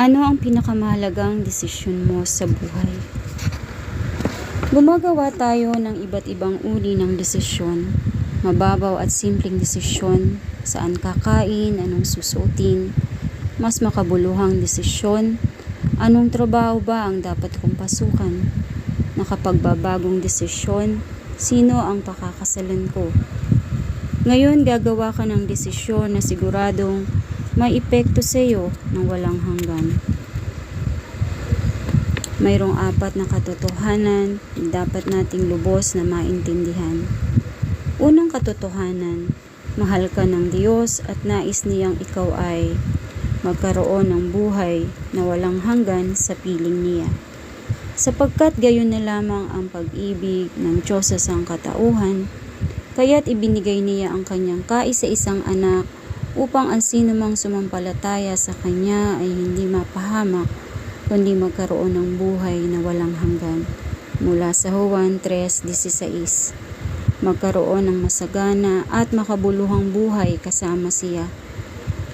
Ano ang pinakamahalagang desisyon mo sa buhay? Gumagawa tayo ng iba't ibang uri ng desisyon. Mababaw at simpleng desisyon, saan kakain, anong susutin, mas makabuluhang desisyon, anong trabaho ba ang dapat kong pasukan, nakapagbabagong desisyon, sino ang pakakasalan ko. Ngayon gagawa ka ng desisyon na siguradong may epekto sa iyo ng walang hanggan. Mayroong apat na katotohanan na dapat nating lubos na maintindihan. Unang katotohanan, mahal ka ng Diyos at nais niyang ikaw ay magkaroon ng buhay na walang hanggan sa piling niya. Sapagkat gayon na lamang ang pag-ibig ng Diyos sa sangkatauhan, kaya't ibinigay niya ang kanyang kaisa-isang anak upang ang sino mang sumampalataya sa Kanya ay hindi mapahamak, kundi magkaroon ng buhay na walang hanggan. Mula sa Juan 3.16 Magkaroon ng masagana at makabuluhang buhay kasama siya.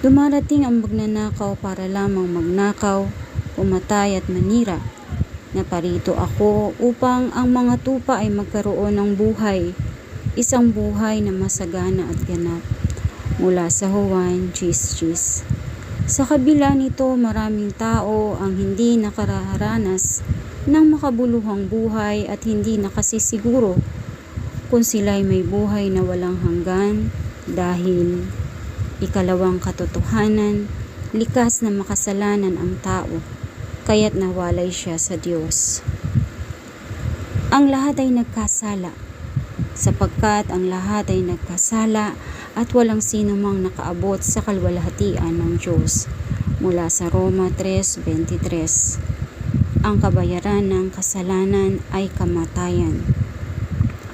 Dumarating ang magnanakaw para lamang magnakaw, umatay at manira. Naparito ako upang ang mga tupa ay magkaroon ng buhay, isang buhay na masagana at ganap mula sa Juan Gis Sa kabila nito, maraming tao ang hindi nakararanas ng makabuluhang buhay at hindi nakasisiguro kung sila'y may buhay na walang hanggan dahil ikalawang katotohanan, likas na makasalanan ang tao, kaya't nawalay siya sa Diyos. Ang lahat ay nagkasala, sapagkat ang lahat ay nagkasala at walang sino mang nakaabot sa kalwalhatian ng Diyos. Mula sa Roma 3.23 Ang kabayaran ng kasalanan ay kamatayan.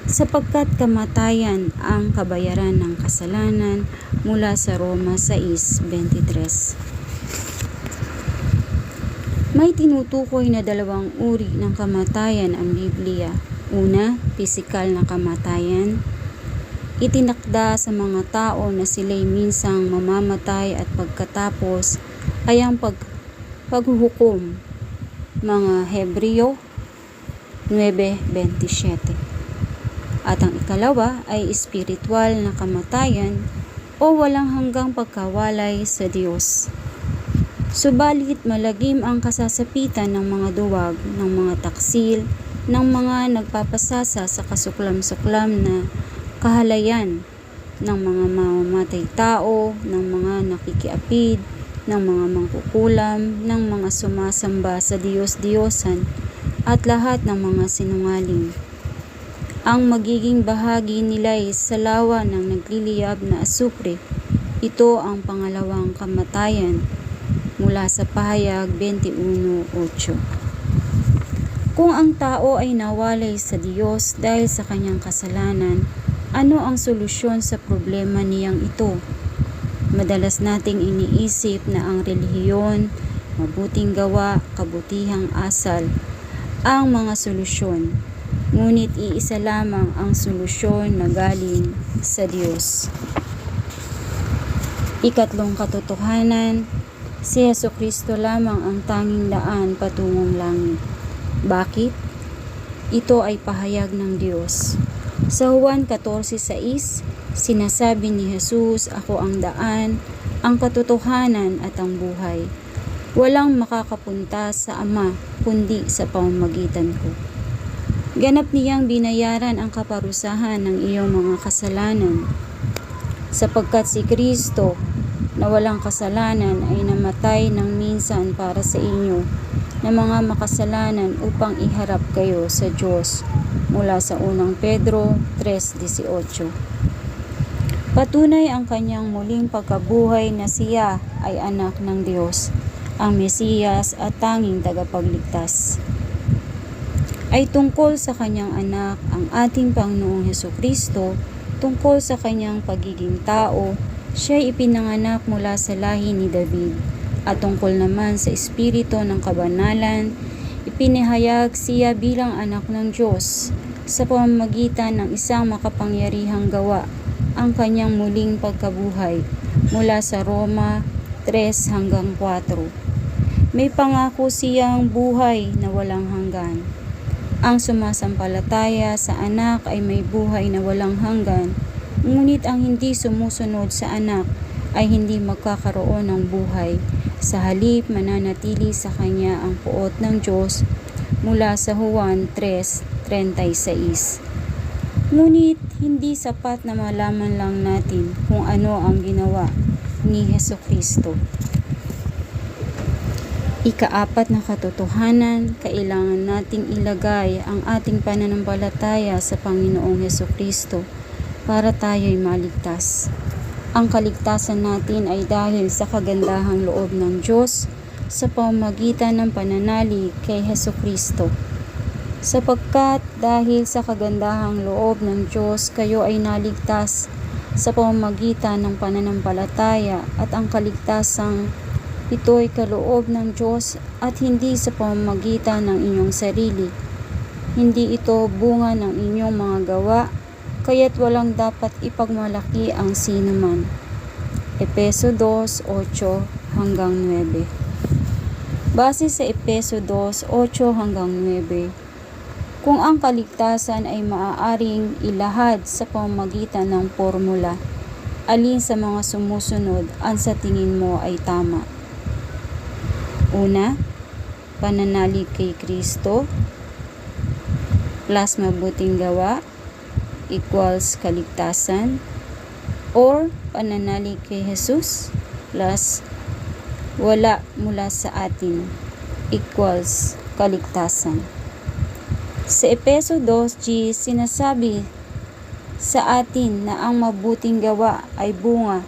Sapagkat kamatayan ang kabayaran ng kasalanan mula sa Roma 6.23 May tinutukoy na dalawang uri ng kamatayan ang Biblia. Una, pisikal na kamatayan itinakda sa mga tao na sila'y minsang mamamatay at pagkatapos ay ang pag, paghuhukom. Mga Hebreo 9.27 At ang ikalawa ay espiritual na kamatayan o walang hanggang pagkawalay sa Diyos. Subalit malagim ang kasasapitan ng mga duwag, ng mga taksil, ng mga nagpapasasa sa kasuklam-suklam na kahalayan ng mga mamamatay tao, ng mga nakikiapid, ng mga mangkukulam, ng mga sumasamba sa Diyos-Diyosan, at lahat ng mga sinungaling. Ang magiging bahagi nila ay sa lawa ng nagliliyab na asupre. Ito ang pangalawang kamatayan mula sa pahayag 21.8. Kung ang tao ay nawalay sa Diyos dahil sa kanyang kasalanan, ano ang solusyon sa problema niyang ito? Madalas nating iniisip na ang relihiyon, mabuting gawa, kabutihang asal, ang mga solusyon. Ngunit iisa lamang ang solusyon na galing sa Diyos. Ikatlong katotohanan, si Yeso Kristo lamang ang tanging daan patungong langit. Bakit? Ito ay pahayag ng Diyos. Sa Juan 14.6, sinasabi ni Jesus, Ako ang daan, ang katotohanan at ang buhay. Walang makakapunta sa Ama kundi sa pamamagitan ko. Ganap niyang binayaran ang kaparusahan ng iyong mga kasalanan sapagkat si Kristo na walang kasalanan ay namatay ng minsan para sa inyo na mga makasalanan upang iharap kayo sa Diyos mula sa unang Pedro 3.18. Patunay ang kanyang muling pagkabuhay na siya ay anak ng Diyos, ang Mesiyas at tanging tagapagligtas. Ay tungkol sa kanyang anak, ang ating Panginoong Heso Kristo, tungkol sa kanyang pagiging tao, siya ipinanganak mula sa lahi ni David, at tungkol naman sa espiritu ng kabanalan, ipinahayag siya bilang anak ng Diyos sa pamamagitan ng isang makapangyarihang gawa, ang kanyang muling pagkabuhay mula sa Roma 3 hanggang 4. May pangako siyang buhay na walang hanggan. Ang sumasampalataya sa anak ay may buhay na walang hanggan, ngunit ang hindi sumusunod sa anak ay hindi magkakaroon ng buhay. Sa halip, mananatili sa kanya ang puot ng Diyos mula sa Juan 3.36. Ngunit hindi sapat na malaman lang natin kung ano ang ginawa ni Heso Kristo. Ikaapat na katotohanan, kailangan nating ilagay ang ating pananampalataya sa Panginoong Heso Kristo para tayo'y maligtas. Ang kaligtasan natin ay dahil sa kagandahang loob ng Diyos sa pamamagitan ng pananalig kay Heso Kristo. Sapagkat dahil sa kagandahang loob ng Diyos kayo ay naligtas sa pamamagitan ng pananampalataya at ang kaligtasang ito'y kaloob ng Diyos at hindi sa pamamagitan ng inyong sarili. Hindi ito bunga ng inyong mga gawa, kaya't walang dapat ipagmalaki ang sino man. Epeso 2:8 hanggang 9. Base sa Epeso 2:8 hanggang 9, kung ang kaligtasan ay maaaring ilahad sa pamamagitan ng formula, alin sa mga sumusunod ang sa tingin mo ay tama? Una, pananalig kay Kristo plus mabuting gawa equals kaligtasan or pananalig kay Jesus plus wala mula sa atin equals kaligtasan. Sa Epeso 2G, sinasabi sa atin na ang mabuting gawa ay bunga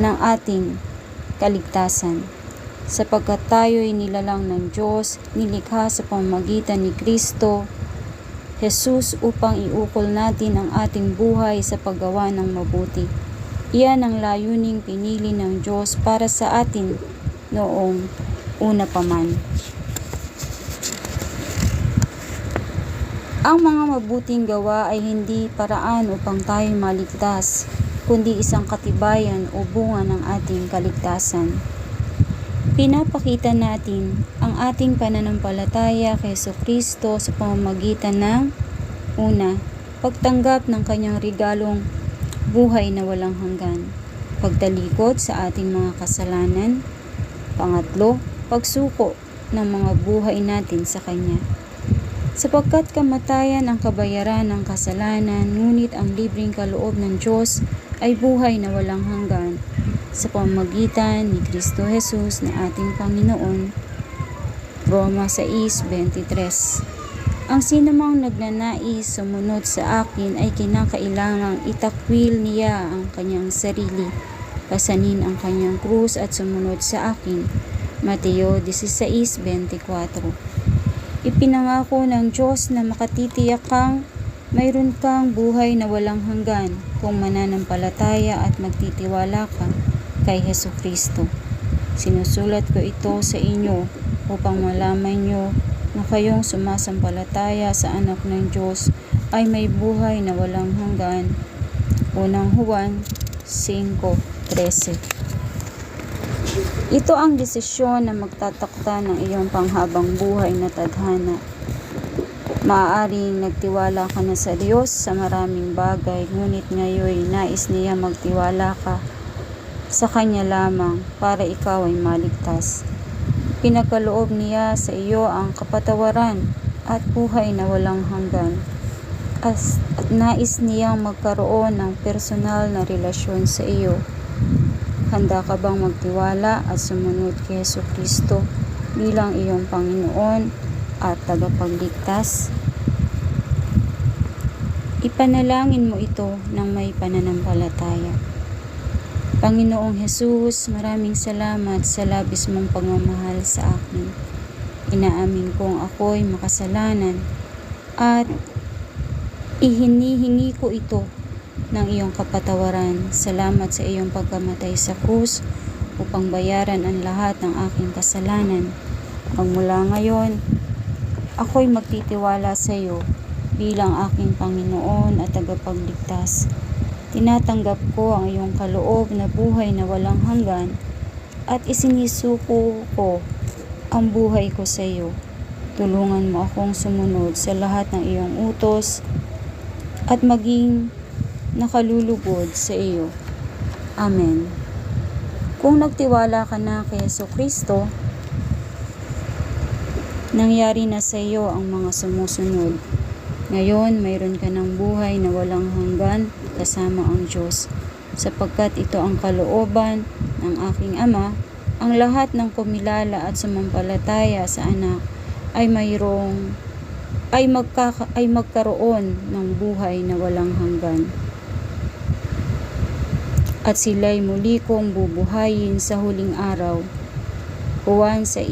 ng ating kaligtasan. Sapagkat tayo'y nilalang ng Diyos, nilikha sa pamamagitan ni Kristo, Jesus upang iukol natin ang ating buhay sa paggawa ng mabuti. Iyan ang layuning pinili ng Diyos para sa atin noong una pa man. Ang mga mabuting gawa ay hindi paraan upang tayo maligtas, kundi isang katibayan o bunga ng ating kaligtasan. Pinapakita natin ang ating pananampalataya kay Kristo sa pamamagitan ng una, pagtanggap ng kanyang regalong buhay na walang hanggan, pagtalikod sa ating mga kasalanan, pangatlo, pagsuko ng mga buhay natin sa Kanya. Sapagkat kamatayan ang kabayaran ng kasalanan, ngunit ang libreng kaloob ng Diyos ay buhay na walang hanggan sa pamamagitan ni Kristo Jesus na ating Panginoon. Roma 6.23 Ang sinamang nagnanais sumunod sa akin ay kinakailangang itakwil niya ang kanyang sarili, pasanin ang kanyang krus at sumunod sa akin. Mateo 16.24 Ipinangako ng Diyos na makatitiyak kang mayroon kang buhay na walang hanggan kung mananampalataya at magtitiwala ka kay Heso Kristo. Sinusulat ko ito sa inyo upang malaman nyo na kayong sumasampalataya sa anak ng Diyos ay may buhay na walang hanggan. Unang Juan 5.13 Ito ang desisyon na magtatakda ng iyong panghabang buhay na tadhana. Maaaring nagtiwala ka na sa Diyos sa maraming bagay, ngunit ngayon nais niya magtiwala ka sa Kanya lamang para ikaw ay maligtas. Pinagkaloob niya sa iyo ang kapatawaran at buhay na walang hanggan. As, at nais niyang magkaroon ng personal na relasyon sa iyo. Handa ka bang magtiwala at sumunod kay Yesu Kristo bilang iyong Panginoon at tagapagligtas? Ipanalangin mo ito ng may pananampalataya. Panginoong Hesus, maraming salamat sa labis mong pagmamahal sa akin. Inaamin kong ako'y makasalanan at ihinihingi ko ito ng iyong kapatawaran. Salamat sa iyong pagkamatay sa krus upang bayaran ang lahat ng aking kasalanan. Magmula ngayon, ako'y magtitiwala sa iyo bilang aking Panginoon at tagapagligtas. Tinatanggap ko ang iyong kaloob na buhay na walang hanggan at isinisuko ko ang buhay ko sa iyo. Tulungan mo akong sumunod sa lahat ng iyong utos at maging nakalulugod sa iyo. Amen. Kung nagtiwala ka na kay Yeso Kristo, nangyari na sa iyo ang mga sumusunod. Ngayon, mayroon ka ng buhay na walang hanggan kasama ang Diyos. Sapagkat ito ang kalooban ng aking Ama, ang lahat ng kumilala at sumampalataya sa anak ay mayroong ay, magkaka, ay magkaroon ng buhay na walang hanggan. At sila'y muli kong bubuhayin sa huling araw. Juan 6,